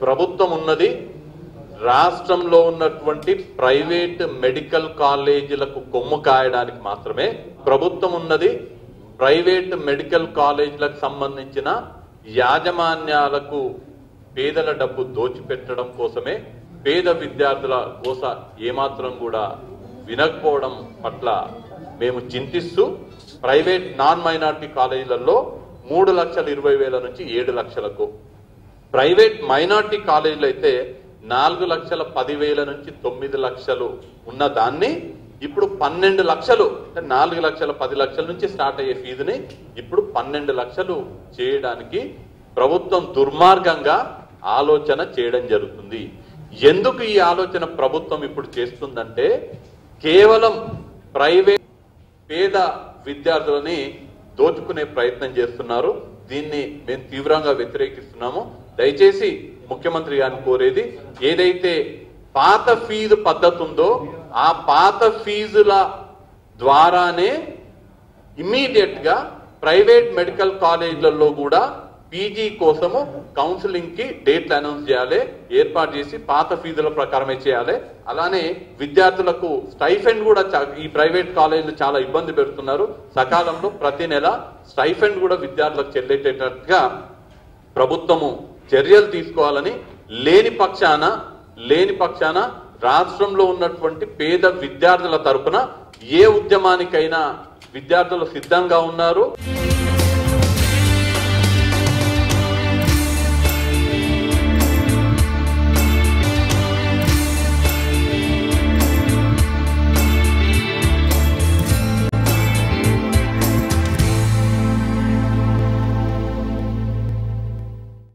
ప్రభుత్వం ఉన్నది రాష్ట్రంలో ఉన్నటువంటి ప్రైవేట్ మెడికల్ కాలేజీలకు కొమ్ము కాయడానికి మాత్రమే ప్రభుత్వం ఉన్నది ప్రైవేట్ మెడికల్ కాలేజీలకు సంబంధించిన యాజమాన్యాలకు పేదల డబ్బు దోచిపెట్టడం కోసమే పేద విద్యార్థుల కోస ఏమాత్రం కూడా వినకపోవడం పట్ల మేము చింతిస్తూ ప్రైవేట్ నాన్ మైనార్టీ కాలేజీలలో మూడు లక్షల ఇరవై వేల నుంచి ఏడు లక్షలకు ప్రైవేట్ మైనార్టీ కాలేజీలు అయితే నాలుగు లక్షల పదివేల నుంచి తొమ్మిది లక్షలు ఉన్న దాన్ని ఇప్పుడు పన్నెండు లక్షలు అంటే నాలుగు లక్షల పది లక్షల నుంచి స్టార్ట్ అయ్యే ఫీజుని ఇప్పుడు పన్నెండు లక్షలు చేయడానికి ప్రభుత్వం దుర్మార్గంగా ఆలోచన చేయడం జరుగుతుంది. ఎందుకు ఈ ఆలోచన ప్రభుత్వం ఇప్పుడు చేస్తుందంటే కేవలం ప్రైవేట్ పేద విద్యార్థులని దోచుకునే ప్రయత్నం చేస్తున్నారు. దీన్ని మేము తీవ్రంగా వ్యతిరేకిస్తున్నాము. దయచేసి ముఖ్యమంత్రి గారిని కోరేది ఏదైతే పాత ఫీజు పద్ధతి ఉందో ఆ పాత ఫీజుల ద్వారానే ఇమ్మీడియట్గా ప్రైవేట్ మెడికల్ కాలేజీలలో కూడా పీజీ కోసము కౌన్సిలింగ్కి డేట్లు అనౌన్స్ చేయాలి ఏర్పాటు చేసి పాత ఫీజుల ప్రకారమే చేయాలి. అలానే విద్యార్థులకు స్టైఫెండ్ కూడా ఈ ప్రైవేట్ కాలేజీలు చాలా ఇబ్బంది పెడుతున్నారు. సకాలంలో ప్రతి నెల స్టైఫెండ్ కూడా విద్యార్థులకు చెల్లేటట్టుగా ప్రభుత్వము చర్యలు తీసుకోవాలని లేని పక్షాన లేని పక్షాన రాష్ట్రంలో ఉన్నటువంటి పేద విద్యార్థుల తరపున ఏ ఉద్యమానికైనా విద్యార్థులు సిద్ధంగా ఉన్నారు.